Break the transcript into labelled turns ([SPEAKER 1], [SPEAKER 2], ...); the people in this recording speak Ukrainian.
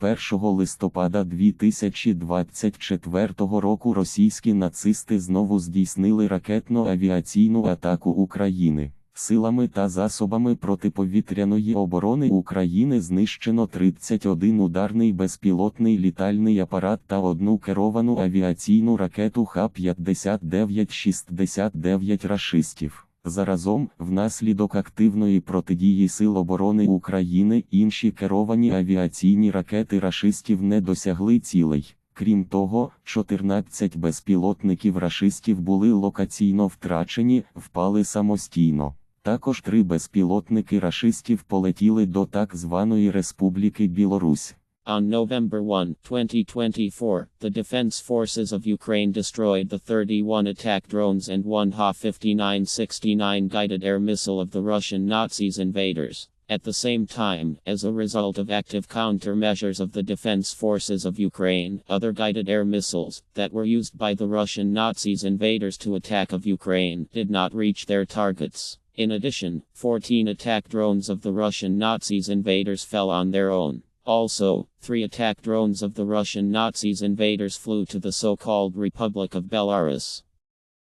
[SPEAKER 1] 1 листопада 2024 року російські нацисти знову здійснили ракетно-авіаційну атаку України. Силами та засобами протиповітряної оборони України знищено 31 ударний безпілотний літальний апарат та одну керовану авіаційну ракету Х-59-69 рашистів. Заразом, внаслідок активної протидії Сил оборони України інші керовані авіаційні ракети рашистів не досягли цілей. Крім того, 14 безпілотників рашистів були локаційно втрачені, впали самостійно. Також три безпілотники рашистів полетіли до так званої Республіки Білорусь.
[SPEAKER 2] On November 1, 2024, the Defense Forces of Ukraine destroyed the 31 attack drones and one Ha-59-69 guided air missile of the Russian Nazis invaders. At the same time, as a result of active countermeasures of the Defense Forces of Ukraine, other guided air missiles that were used by the Russian Nazis invaders to attack of Ukraine did not reach their targets. In addition, 14 attack drones of the Russian Nazis invaders fell on their own. Also, three attack drones of the Russian Nazis invaders flew to the so called Republic of Belarus.